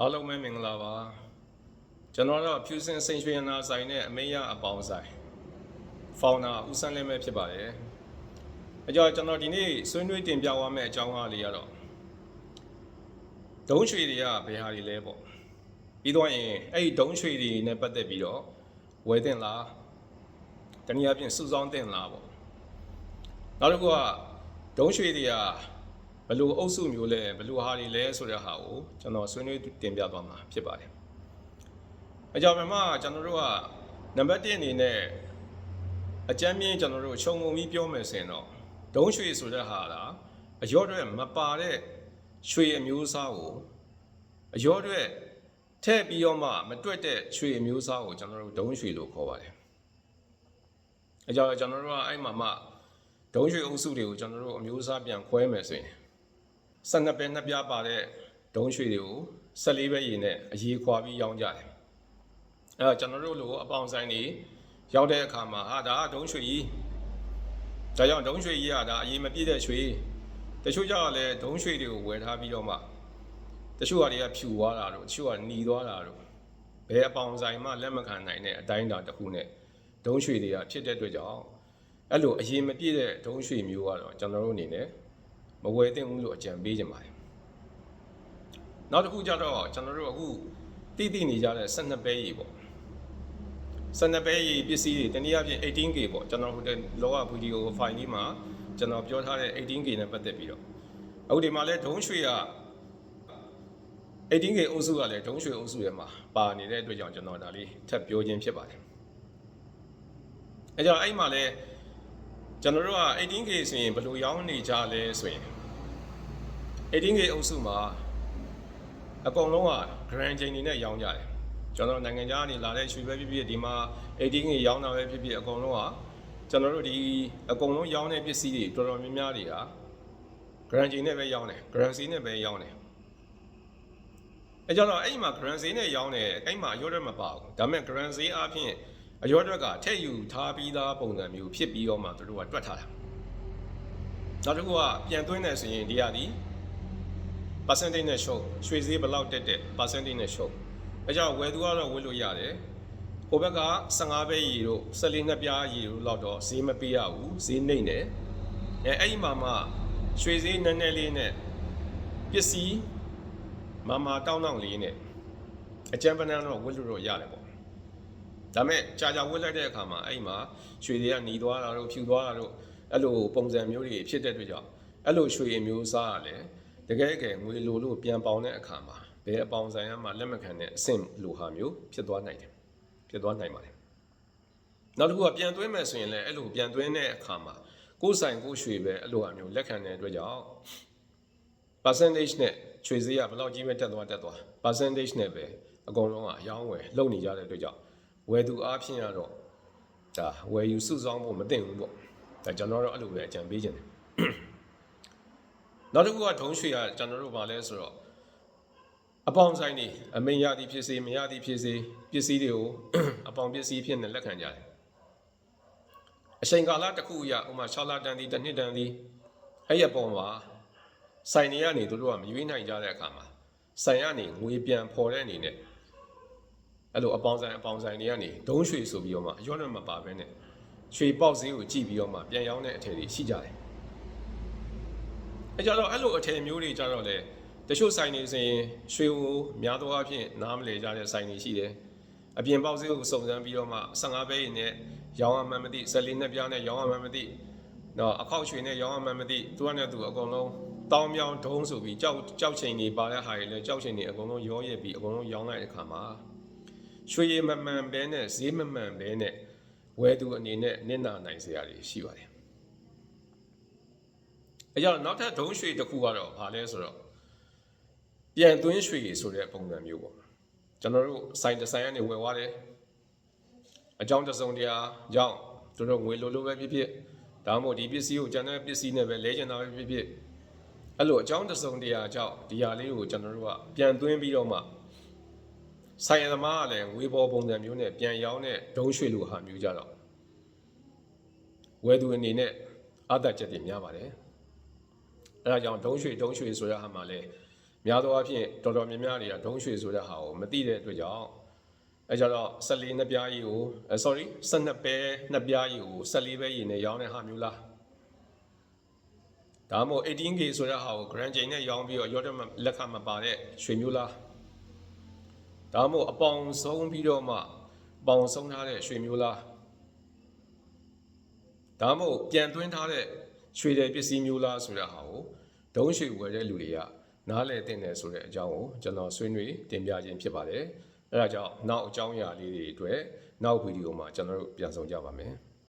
အားလုံးပဲမင်္ဂလာပါကျွန်တော်တော့ဖြူစင်စိန်ရွှေရနာဆိုင်နဲ့အမေရအပေါင်းဆိုင်ဖောင်နာဦးစန်းလင်းပဲဖြစ်ပါတယ်အကြောင်းကျွန်တော်ဒီနေ့ဆွေးနွေးတင်ပြသွားမယ့်အကြောင်းအရာလေးကတော့ဒုံးရွှေတွေကဘယ်ဟာတွေလဲပေါ့ပြီးတော့ရင်အဲ့ဒီဒုံးရွှေတွေနဲ့ပတ်သက်ပြီးတော့ဝယ်တင်လားတနည်းအားဖြင့်စုဆောင်းတင်လားပေါ့နောက်တစ်ခုကဒုံးရွှေတွေက ဘယ်လိုအုပ်စုမျိုးလဲဘယ်လိုဟာတွေလဲဆိုတဲ့ဟာကိုကျွန်တော်ဆွေးနွေးတင်ပြသွားမှာဖြစ်ပါတယ်အကြောင်းပြန်မှကျွန်တော်တို့ကနံပါတ်1အနေနဲ့အကြမ်းမြင့်ကျွန်တော်တို့ခြုံငုံပြီးပြောမယ်ဆိုရင်တော့ဒုံးရွှေဆိုတဲ့ဟာလားအရော့တွေမပါတဲ့ရွှေအမျိုးအစားကိုအရော့တွေထည့်ပြီးတော့မှမတွက်တဲ့ရွှေအမျိုးအစားကိုကျွန်တော်တို့ဒုံးရွှေလို့ခေါ်ပါတယ်အကြောင်းကျွန်တော်တို့ကအဲ့မှာမှဒုံးရွှေအုပ်စုတွေကိုကျွန်တော်တို့အမျိုးအစားပြန်ခွဲမယ်ဆိုရင် 12ပဲနှစ်ပြားပါတဲ့ဒုံးရွှေတွေကို14ပဲရည်နဲ့အရေးခွာပြီးရောင်းကြတယ်အဲ့တော့ကျွန်တော်တို့လိုအပေါင်ဆိုင်တွေရောက်တဲ့အခါမှာဟာဒါကဒုံးရွှေကြီးဒါကြောင့်ဒုံးရွှေကြီးကဒါအရေးမပြည့်တဲ့ရွှေတချို့ကြောင့်လည်းဒုံးရွှေတွေကိုဝယ်ထားပြီးတော့မှတချို့ဟာတွေကဖြူသွားတာတို့တချို့ကหนีသွားတာတို့ဘယ်အပေါင်ဆိုင်မှလက်မခံနိုင်တဲ့အတိုင်းအတာတစ်ခုနဲ့ဒုံးရွှေတွေကဖြစ်တဲ့အတွက်ကြောင့်အဲ့လိုအရေးမပြည့်တဲ့ဒုံးရွှေမျိုးကတော့ကျွန်တော်တို့အနေနဲ့ မဝယ်သင့်ဘူးလို့အကြံပေးကြပါတယ်နောက်တစ်ခုကြတော့ကျွန်တော်တို့အခုတိတိနေကြတဲ့12ပဲရီပေါ့12ပဲရီပစ္စည်းတွေတနည်းအားဖြင့် 18K ပေါ့ကျွန်တော်ဟိုတဲ့လောကဗီဒီယိုဖိုင်လေးမှာကျွန်တော်ပြောထားတဲ့ 18K နဲ့ပတ်သက်ပြီးတော့အခုဒီမှာလဲဒုံးရွှေက 18K အုပ်စုကလည်းဒုံးရွှေအုပ်စုထဲမှာပါနေတဲ့အတွက်ကြောင့်ကျွန်တော်ဒါလေးထပ်ပြောခြင်းဖြစ်ပါတယ်အဲကြောင့်အဲ့မှာလဲ ကျွန်တော်တို့က 18K ဆိုရင်ဘယ်လိုရောင်းနေကြလဲဆိုရင် 18K အုပ်စုမှာအကုန်လုံးက grand chain တွေနဲ့ရောင်းကြတယ်ကျွန်တော်နိုင်ငံခြားကနေလာတဲ့ရွှေပဲဖြစ်ဖြစ်ဒီမှာ 18K ရောင်းတာပဲဖြစ်ဖြစ်အကုန်လုံးကကျွန်တော်တို့ဒီအကုန်လုံးရောင်းတဲ့ပစ္စည်းတွေတော်တော်များများတွေက grand chain နဲ့ပဲရောင်းတယ် grand C နဲ့ပဲရောင်းတယ်အဲကြောင့်တော့အဲ့ဒီမှာ grand C နဲ့ရောင်းတယ်အဲ့မှာအရော့ရက်မပါဘူးဒါပေမဲ့ grand C အားဖြင့် အရော့ရက်ကထည့်ယူထားပြီးသားပုံစံမျိုးဖြစ်ပြီးတော့မှသူတို့ကတွက်ထားတာနောက်တစ်ခုကပြန်သွင်းတယ်ဆိုရင်ဒီဟာဒီ percentage နဲ့ show ရွှေဈေးဘယ်လောက်တက်တက် percentage နဲ့ show အဲကြောင့်ဝယ်သူကတော့ဝယ်လို့ရတယ်ဟိုဘက်က15ပဲရီတို့14နှစ်ပြားရီတို့လောက်တော့ဈေးမပေးရဘူးဈေးနှိမ့်တယ်အဲအဲ့ဒီမှာမှရွှေဈေးနည်းနည်းလေးနဲ့ပစ္စည်းမမတောင်းတောင်းလေးနဲ့အကြံပန်းတော့ဝယ်လို့တော့ရတယ်ပေါ့ ဒါမဲ့ကြာကြာဝယ်လိုက်တဲ့အခါမှာအဲ့ဒီမှာရွှေတွေကหนีသွားတာတို့ဖြူသွားတာတို့အဲ့လိုပုံစံမျိုးတွေဖြစ်တဲ့အတွက်ကြောင့်အဲ့လိုရွှေအမျိုးအစားကလည်းတကယ်ကယ်ငွေလိုလို့ပြန်ပေါင်တဲ့အခါမှာဘယ်အပေါင်ဆိုင်မှလက်မခံတဲ့အဆင့်လိုဟာမျိုးဖြစ်သွားနိုင်တယ်ဖြစ်သွားနိုင်ပါတယ်နောက်တစ်ခုကပြန်သွင်းမယ်ဆိုရင်လည်းအဲ့လိုပြန်သွင်းတဲ့အခါမှာကိုယ်ဆိုင်ကိုယ်ရွှေပဲအဲ့လိုအမျိုးလက်ခံတဲ့အတွက်ကြောင့် percentage နဲ့ရွှေဈေးကဘယ်လောက်ကြီးပဲတက်သွားတက်သွား percentage နဲ့ပဲအကုန်လုံးကအယောင်းဝယ်လုပ်နေကြတဲ့အတွက်ကြောင့် ဝယ်သူအားဖြင့်ကတော့ဒါဝယ်ယူစုဆောင်းဖို့မတင်ဘူးပေါ့ဒါကျွန်တော်တို့အဲ့လိုပဲအကြံပေးခြင်းတယ်နောက်တစ်ခုကဒုံးရွှေကကျွန်တော်တို့ဗာလဲဆိုတော့အပေါင်းဆိုင်နေအမင်းရသည်ဖြစ်စေမရသည်ဖြစ်စေပစ္စည်းတွေကိုအပေါင်းပစ္စည်းဖြစ်နေလက်ခံကြတယ်အချိန်ကာလတစ်ခုအရဥမာ6လတန်းသည်တစ်နှစ်တန်းသည်အဲ့ရပုံမှာဆိုင်တွေကနေတို့ကမရွေးနိုင်ကြတဲ့အခါမှာဆိုင်ကနေငွေပြန်ဖော်တဲ့အနေနဲ့ အဲ့လိုအပေါင်းဆိုင်အပေါင်းဆိုင်တွေကနေဒုံးရွှေဆိုပြီးတော့မှရော့နဲ့မပါဘဲနဲ့ရွှေပေါက်ဈေးကိုကြည့်ပြီးတော့မှပြန်ရောင်းတဲ့အထည်တွေရှိကြတယ်အဲကြတော့အဲ့လိုအထည်မျိုးတွေကြတော့လေတချို့ဆိုင်တွေဆိုရင်ရွှေကိုများသောအားဖြင့်နားမလည်ကြတဲ့ဆိုင်တွေရှိတယ်အပြင်ပေါက်ဈေးကိုစုံစမ်းပြီးတော့မှ15ပဲရင်နဲ့ရောင်းရမှန်းမသိ14နှစ်ပြားနဲ့ရောင်းရမှန်းမသိတော့အခောက်ရွှေနဲ့ရောင်းရမှန်းမသိသူကနဲ့သူအကုန်လုံးတောင်းမြောင်းဒုံးဆိုပြီးကြောက်ကြောက်ချိန်တွေပါတဲ့ဟာတွေလည်းကြောက်ချိန်တွေအကုန်လုံးရောရဲပြီးအကုန်လုံးရောင်းလိုက်တဲ့အခါမှာ ရွှေရည်မမှန်ပဲနဲ့ဈေးမမှန်ပဲနဲ့ဝယ်သူအနေနဲ့နစ်နာနိုင်စရာတွေရှိပါတယ်အဲကြောင့်နောက်ထပ်ဒုံးရွှေတစ်ခုကတော့ဘာလဲဆိုတော့ပြန်သွင်းရွှေဆိုတဲ့ပုံစံမျိုးပေါ့ကျွန်တော်တို့ဆိုင်ဒီဇိုင်းကနေဝယ်သွားတယ်အကြောင်းတစ်စုံတရာကြောင့်တို့တို့ငွေလိုလိုပဲဖြစ်ဖြစ်ဒါမှမဟုတ်ဒီပစ္စည်းကိုကျန်တဲ့ပစ္စည်းနဲ့ပဲလဲကျင်တာပဲဖြစ်ဖြစ်အဲ့လိုအကြောင်းတစ်စုံတရာကြောင့်ဒီဟာလေးကိုကျွန်တော်တို့ကပြန်သွင်းပြီးတော့မှ ဆိုင်ရသမားကလည်းငွေပေါ်ပုံစံမျိုးနဲ့ပြန်ရောင်းတဲ့ဒုံးရွှေလိုဟာမျိုးကြတော့ဝယ်သူအနေနဲ့အသက်ချက်တွေများပါတယ်အဲဒါကြောင့်ဒုံးရွှေဒုံးရွှေဆိုရဟာမှာလဲများသောအားဖြင့်တော်တော်များများတွေကဒုံးရွှေဆိုတဲ့ဟာကိုမသိတဲ့အတွက်ကြောင့်အဲကြတော့14နှစ်ပြားကြီးကိုအဲ sorry 12ပဲနှစ်ပြားကြီးကို14ပဲရည်နဲ့ရောင်းတဲ့ဟာမျိုးလားဒါမှမဟုတ် 18K ဆိုတဲ့ဟာကို grand chain နဲ့ရောင်းပြီးတော့ရောတဲ့လက်ခမပါတဲ့ရွှေမျိုးလား ဒါမှမဟုတ်အပေါင်ဆုံးပြီးတော့မှအပေါင်ဆုံးထားတဲ့ရွှေမျိုးလားဒါမှမဟုတ်ပြန်သွင်းထားတဲ့ရွှေတဲ့ပစ္စည်းမျိုးလားဆိုတဲ့ဟာကိုဒုံးရွှေဝယ်တဲ့လူတွေကနားလည်တင်တယ်ဆိုတဲ့အကြောင်းကိုကျွန်တော်ဆွေးနွေးတင်ပြခြင်းဖြစ်ပါတယ်အဲဒါကြောင့်နောက်အကြောင်းအရာလေးတွေအတွက်နောက်ဗီဒီယိုမှာကျွန်တော်တို့ပြန်ဆောင်ကြပါမယ်